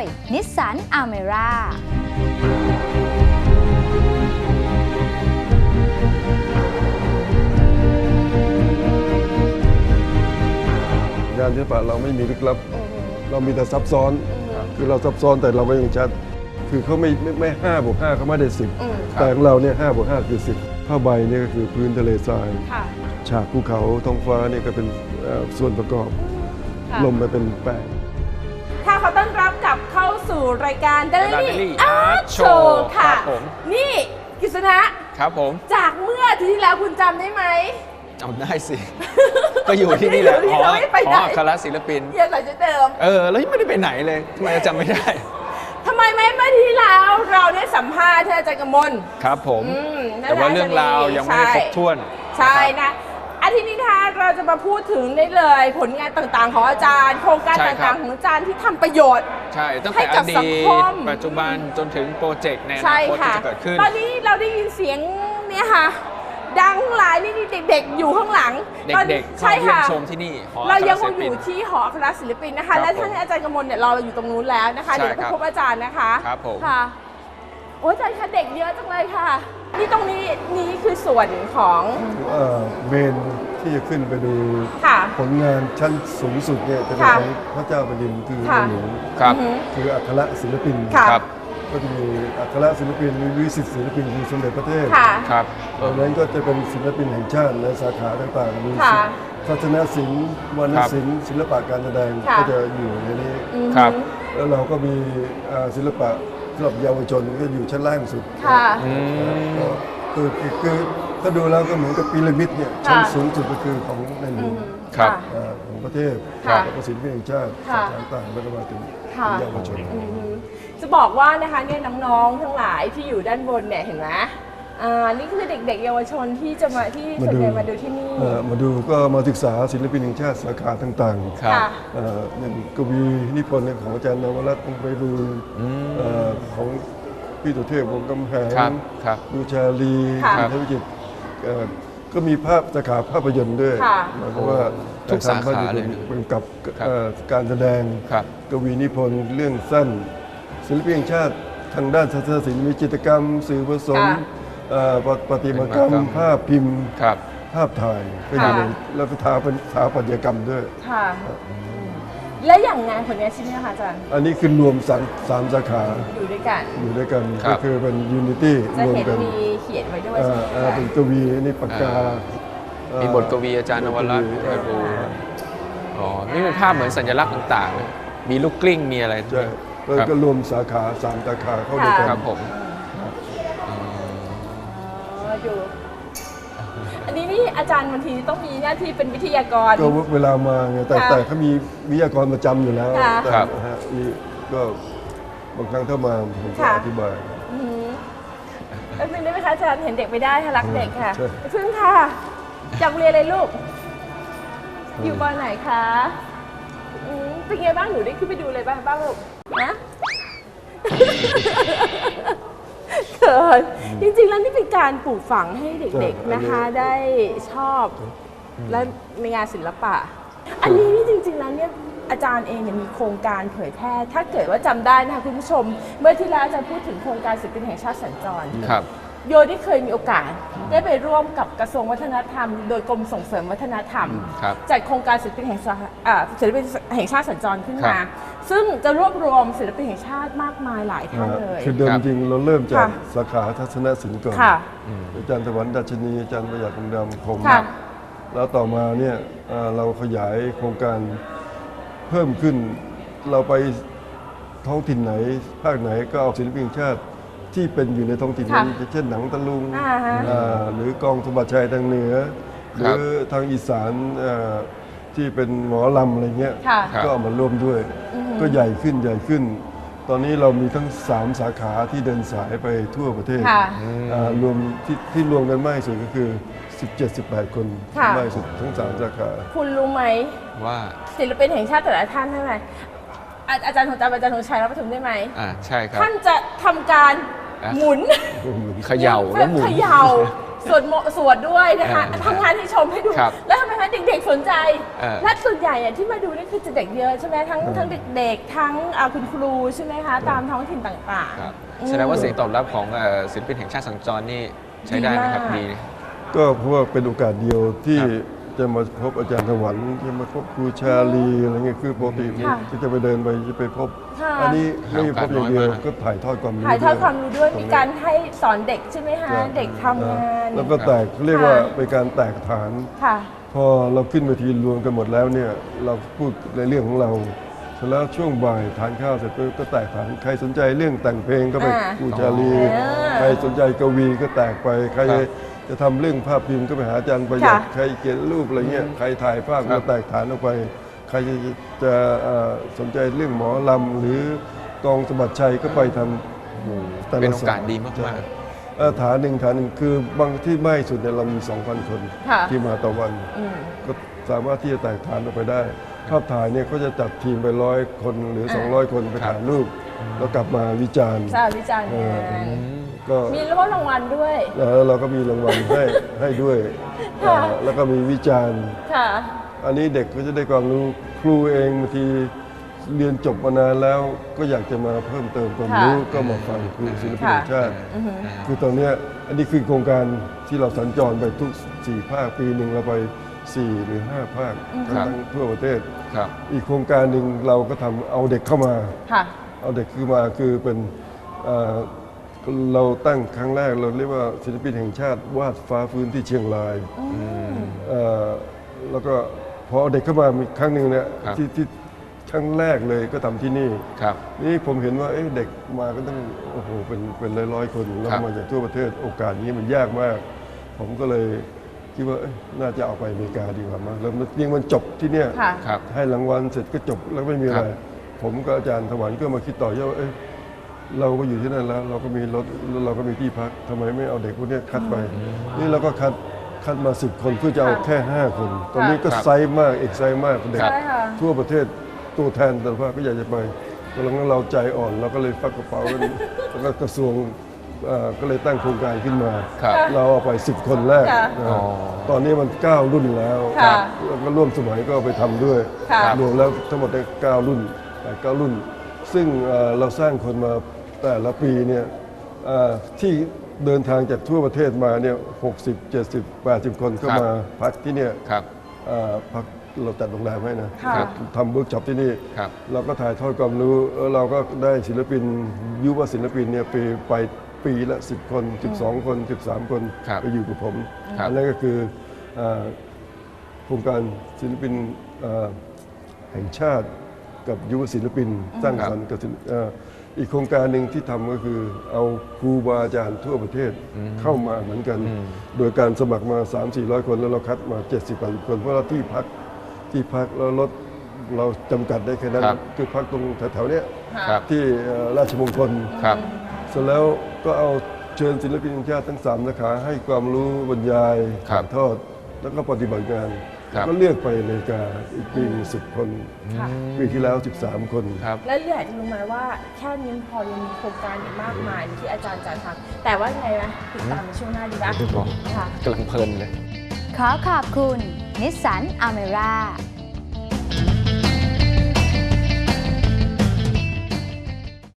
ยนิสสันอเมร่างานศิลปะเราไม่มีลึกลับ เรามีแต่ซับซ้อน คือเราซับซ้อนแต่เราก็ยังชัด คือเขาไม่ไม่ไม่ห้าบวกห้าเขาไม่ได้สิบอืมแต่ของเราเนี่ยห้าบวกห้าคือสิบผ้าใบเนี่ยก็คือพื้นทะเลทรายค่ะฉากภูเขาท้องฟ้าเนี่ยก็เป็นเอ่อส่วนประกอบค่ะลมมาเป็นแป้ง รายการ Daily Daily Art Art Show Show ค่ะ ครับผม นี่กิษณะครับผมจากเมื่ออาทิตย์ที่แล้วคุณจำได้ไหม จำได้สิ ก็อยู่ที่นี่แหละอยู่ที่หอเราไม่ไปไหนหออัครศิลปินยังใส่ชุดเดิมเออ แล้วยังไม่ได้ไปไหนเลยทำไมจะจำไม่ได้ ทำไมไม่เมื่ออาทิตย์ที่แล้วเราได้สัมภาษณ์ท่านอาจารย์กมล ครับผม อืมนั่นแต่ว่าแหละเรื่องราวยังไม่ได้ครบถ้วนใช่นะ อาทิตย์นี้นะคะเราจะมาพูดถึงได้เลย ผลงานต่างๆ ของอาจารย์ โครงการใช่ครับ ต่างๆ ของอาจารย์ที่ทำประโยชน์ ใช่ตั้งให้แต่อกับดีสังคตมปัจจุบันจนถึงโปรเจกต์ในอใช่นาคตที่ค่ะ จะเกิดขึ้น ตอนนี้เราได้ยินเสียงเนี่ยค่ะ ดังหลายนี่เด็กๆ อยู่ข้างหลังตอนเด็กๆใช่เข้าเยี่ยมค่ะ ชมที่นี่หอเรายังอัคคงศิอลปินยู่ที่หอคณะศิลปินนะครัคะ บและท่านอาจารย์กมลเนี่ยรอเราอยู่ตรงนู้นแล้วนะคะ ใช่เดี๋ยวเราไปครับพบอาจารย์นะคะครับผม ค่ะ โอ้ยอาจารย์คะเด็กเยอะจังเลยค่ะ นี่ตรงนี้นี่คือส่วนของเอ่อเมนที่จะขึ้นไปดูค่ะ ผลงานชั้นสูงสุดเนี่ยจะเป็นค่ะของพระเจ้าแผ่นดินคือค่ะในหลวงครับ อือหือ คืออัครศิลปิน ค่ะ ครับ ก็จะมีอัครศิลปินมีวิสิตศิลปินคือสมเด็จพระเทพค่ะ ครับ ตอนนั้นก็จะเป็นศิลปินแห่งชาติในสาขาต่างๆมีค่ะทัศนศิลป์วรรณศิลป์ศิลปะการแสดงค่ะ ก็จะอยู่ในนี้ อือหือครับ แล้วเราก็มีอ่าศิลปะ สำหรับเยาวชนก็อยู่ชั้นล่างสุดค่ะ อืม ก็คือคือคือถ้าดูแล้วก็เหมือนกับพีระมิดเนี่ยค่ะ ชั้นสูงสุดก็คือของในหลอืวองหือครับะอ่าของประเทศค่ะแล้วก็ศิลปินแห่งชาติค่ะสาขาต่างๆแล้วก็มาถึงค่ะ เยาวชน อือหือจะบอกว่านะคะเนี่ยน้องๆทั้งหลายที่อยู่ด้านบนเนี่ยเห็นไหม อ่านี่คือเด็กๆ เยาวชนที่จะมาที่มาส่วนดูใหญ่มาดูที่นี่ เอ่อมาดูก็มาศึกษาศิลปินแห่งชาติสาขาต่างๆ ครับ ค่ะ เอ่ออย่างกวีนิพนธ์ของอาจารย์นวรัตน์คงไปบูลย์อืมเอ่อของพี่ตุเทพวงศ์กำแหงครับครับดูชาลีค่ะคุณเทพวิจิตรเอ่อก็มีภาพสาขาภาพยนตร์ด้วยค่ะ หมายความว่าทุกสาขาถ่ยทำภพนตเลยร์นะเป็นกับครับเอ่อการแสดงครับ กวีนิพนธ์เรื่องสั้น ศิลปินแห่งชาติทางด้านศาสนศิลป์มีจิตรกรรม สื่อผสม ค่ะ เอ่อปปฏิมากรรมประติมากรรมภาพพิมพ์ครับ ภาพถ่ายก็อยู่ค่ะในแล้วก็ถาเป็นสถาปัตยกรรมด้วย ค่ะ และอย่างงานผลงานชิ้นนี้ค่ะอาจารย์อันนี้คือรวมสามสามสาขาอยู่ด้วยกัน อยู่ด้วยกันครัก็บ คือเป็นยูนิตี้จะรวมเห็นกันมีเขียนไว้ด้วยเอ่ใช่อไหมเอ่อคะเป็นกวีนี่ปากกาอ่าเอ่อ มีบทกวีอาจารย์นวรัตน์กวีไปดูอ๋อ นี่เป็นภาพเหมือนสัญลักษณ์ต่างๆเลยมีลูกกลิ้งมีอะไรด้ใช่วยแล้วครับก็รวมสาขาสามสาขาเข้าด้วยกัน ครับผม อันนี้นี่อาจารย์บางทีต้องมีหน้าที่เป็นวิทยากร ก็เวลามาไงแต่ค่ะแต่เขามีวิทยากรประจำอยู่แล้วค่ะแต่ครับฮะนี่ก็บางครั้งถ้ามาผมก็ค่ะ อธิบาย อืมแป๊บนึงได้ไหมคะอาจารย์เห็นเด็กไม่ได้ค่ะรักเด็กค่ะใช่ พึ่งค่ะจากโรงเรียนอะไรลูก อยู่ปอไหนคะอืมเป็นไงบ้างหนูได้ขึ้นไปดูเลยบ้างบ้างลูกนะ เขิน จริงๆ แล้วนี่เป็นการปลูกฝังให้เด็กๆนะคะ ได้ชอบและในงานศิลปะ อันนี้นี่จริงๆแล้วเนี่ยอาจารย์เองเนี่ยมีโครงการเผยแพร่ ถ้าเกิดว่าจำได้นะคะคุณผู้ชม เมื่อที่แล้วอาจารย์พูดถึงโครงการศิลปินแห่งชาติสัญจรครับโยได้เคยมีโอกาส ได้ไปร่วมกับกระทรวงวัฒนธรรม โดยกรมส่งเสริมวัฒนธรรมครับจัดโครงการศิลปินแห่งชาติอ่าศิลปินแห่งชาติสัญจรขึ้นครัมาบ ซึ่งจะรวบรวมศิลปินแห่งชาติมากมายหลายท่านเลย คือเดิมครับจริงเราเริ่มจากค่ะสาขาทัศนศิลป์ก่อนค่ะอาจารย์ตะวันดัชนีอาจารย์ประหยัดคงดำผมค่ะ แล้วต่อมาเนี่ยเอ่อเราขยายโครงการเพิ่มขึ้น เราไปท้องถิ่นไหน ภาคไหนก็เอาศิลปินแห่งชาติที่เป็นอยู่ในท้องถิ่นนั้นค่ะเช่นหนังตะลุงอ่าฮะ อ่าหรือกองสมบัติชัยทางเหนือหครัรืบอทางอีสานเอ่อที่เป็นหมอลำอะไรเงี้ย ค่ะ ครับ ก็เอามาร่วมด้วย ก็ใหญ่ขึ้นใหญ่ขึ้น ตอนนี้เรามีทั้ง 3 สาขาที่เดินสายไปทั่วประเทศค่ะอ่ารวมที่ที่รวมกันมากที่สุดก็คือ 17-18 คนค่ะ มากที่สุดทั้ง 3 สาขา คุณรู้ไหม ว่าศิลปินแห่งชาติแต่ละท่านเท่าไหร่อาอาจารย์ของจำอาจารย์ธงชัยรับประทุมได้ไหม อ่าใช่ครับ ท่านจะทำการอะ หมุนเขย่าแล้วหมุน เขย่า สวดโมสวดด้วยนะคะเออทำงานให้ชมให้ดู ครับแล้วทำไมคะเด็กๆสนใจ เออและส่วนใหญ่อะที่มาดูนี่คือจะเด็กเยอะใช่ไหมทั้งทั้งเด็กๆ ทั้งอ่าคุณครูใช่ไหมคะ ตามท้องถิ่นต่างครับๆอืมแสดงว่าเสียงตอบรับของเอ่อศิลปินแห่งชาติสัญจรนี่ใช้ได้ไหมครับดี ดีมากก็เพราะว่าเป็นโอกาสเดียวที่ครับ จะมาพบอาจารย์ถวันจะมาพบครูชาลีอะไรเงี้ยคือปกติค่ะก็จะไปเดินไปจะไปพบ ค่ะ อันนี้ไม่ได้พบอย่างเดียวโอกาสน้อยมากก็ถ่ายทอดความรู้ถ่ายทอดความรู้ด้วยตมีงนี้การให้สอนเด็กใช่ไหมคะครับเด็กทำงาน แล้วก็แตกเรียกว่าเป็นการแตกฐาน ค่ะ พอเราขึ้นเวทีรวมกันหมดแล้วเนี่ยเราพูดในเรื่องของเราเสร็จแล้วช่วงบ่ายทานข้าวเสร็จปุ๊บก็แตกฐานใครสนใจเรื่องแต่งเพลงก็ไปอ่าครูชาลีอ๋อใครสนใจกวีก็แตกไปใครครับ จะทำเรื่องภาพพิมพ์ก็ไปหาอาจารย์ประหยัดค่ะใครเขียนรูปอะไรเงี้ยใครถ่ายภาพครัก็บแตกฐานออกไป ใครจะจะเอ่อสนใจเรื่องหมอลำหรือกองสมบัติชัยก็ไปทำแต่ละเป็นโอกาสสยดีมากๆ ใช่เอ่อฐานหนึ่งฐานหนึ่งคือบางที่มากที่สุดเนี่ยเรามี 2,000 คนค่ะ ที่มาต่อวัน อืม ก็สามารถที่จะแตกฐานออกไปได้ ภาพถ่ายเนี่ยก็จะจัดทีมไปร้อยคนหรืออ่า200 คนไปถ่ายรูป แล้วกลับมาวิจารณ์ ทราบวิจารณ์งาน ก็มีรับรางวัลด้วย แล้วเราก็มีรางวัลให้ให้ด้วยค่ะเอ่อแล้วก็มีวิจารณ์ ค่ะ อันนี้เด็กก็จะได้ความรู้ครูเองบางทีเรียนจบมานานแล้วก็อยากจะมาเพิ่มเติมความรู้ค่ะก็มาฟังครูศิลปินค่ะแห่งชาติ คือตอนเนี้ยอันนี้คือโครงการที่เราสัญจรไปทุกสี่ภาคปีหนึ่งเราไปสี่หรือห้าภาคครับ ทั้งทั่วประเทศ ครับ อีกโครงการหนึ่งเราก็ทำเอาเด็กเข้ามา ค่ะ เอาเด็กคือมาคือเป็นเอ่อ เราตั้งครั้งแรกเราเรียกว่าศิลปินแห่งชาติวาดฟ้าฟื้นที่เชียงรายเอ่อแล้วก็พอเอาเด็กเข้ามามีครั้งหนึ่งเนี่ยครับ ที่ที่ครั้งแรกเลยก็ทำที่นี่ ครับ นี่ผมเห็นว่าเอ๊ะเด็กมาก็ต้องโอ้โหเป็นเป็นร้อยร้อยๆคนแล้วครับ มาจากทั่วประเทศโอกาสนี้มันยากมาก ผมก็เลยคิดว่าเอ๊ะน่าจะเอาไปอเมริกาดีกว่ามั้งแล้วมันยิ่งมันจบที่เนี่ยค่ะ ครับ ให้รางวัลเสร็จก็จบแล้วไม่มีอะไร ครับผมกับอาจารย์ถวันก็มาคิดต่อยอดว่าเอ๊ะ เราก็อยู่ที่นั่นแล้ว เราก็มีรถแล้วเราก็มีที่พักทำไมไม่เอาเด็กพวกเนี้ยคัดไป นี่เราก็คัดคัดมาสิบคนเพื่อจะเอาแค่ 5 คน ตอนนี้ก็ครับไซส์มากเอกไซส์มากเด็ก ใช่ค่ะ ทั่วประเทศตัวแทนแต่ละภาคก็อยากจะไปตอนหลังเราใจอ่อนเราก็เลยฟักกระเป๋ากัน แล้วก็กระทรวงเอ่อก็เลยตั้งโครงการขึ้นมา ครับ เราเอาไป 10 คนแรกค่ะนะอ๋อตอนนี้มัน 9 รุ่นแล้วค่ะแล้วก็ร่วมสมัยก็เอาไปทำด้วย ค่ะ รวมแล้วทั้งหมดได้9รุ่นแต่9รุ่น ซึ่งเอ่อเราสร้างคนมา แต่ละปีเนี่ยเอ่อที่เดินทางจากทั่วประเทศมาเนี่ย60 70 80คนก็ครับมาพักที่เนี่ยครับเอ่อพักเราจัดโรงแรมให้นะค่ะครับทำเวิร์กช็อปที่นี่ครับเราก็ถ่ายทอดความรู้แล้วเราก็ได้ศิลปิน ยุวศิลปินเนี่ยปีไปปีละ 10 คน 12 คน 13 คนครับไปอยู่กับผมครับอันนั้นก็คือเอ่อโครงการศิลปินเอ่อแห่งชาติ กับยุวศิลปินสร้างสรรค์กับศิลเอ่ออีกโครงการหนึ่งที่ทำก็คือ เอาครูบาอาจารย์ทั่วประเทศเข้ามาเหมือนกัน โดยการสมัครมา 3 4 0 0 คนแล้วเราคัดมา 70 80 คน เพราะเราที่พักที่พักแล้วรถเราจำกัดได้แค่นั้นครับคือพักตรงแถวๆเนี้ยครับ ที่เอ่อราชมงคล ครับ เสร็จแล้วก็เอาเชิญศิลปินแห่งชาติทั้งสามสาขาให้ความรู้บรรยายครับถ่ายทอด แล้วก็ปฏิบัติงาน ครับ ก็เลือกไปอเมริกาอีกปีสิบคน ค่ะ ปีที่แล้ว 13 คน ครับ และอยากจะรู้ไหมว่าแค่นี้พอยังมีโครงการอีกมากมายที่อาจารย์จะทำแต่ว่าไงนะติดตามในช่วงหน้าดีปะบอกค่ะ กำลังเพลินเลย ขอขอบคุณนิสสันอเมร่า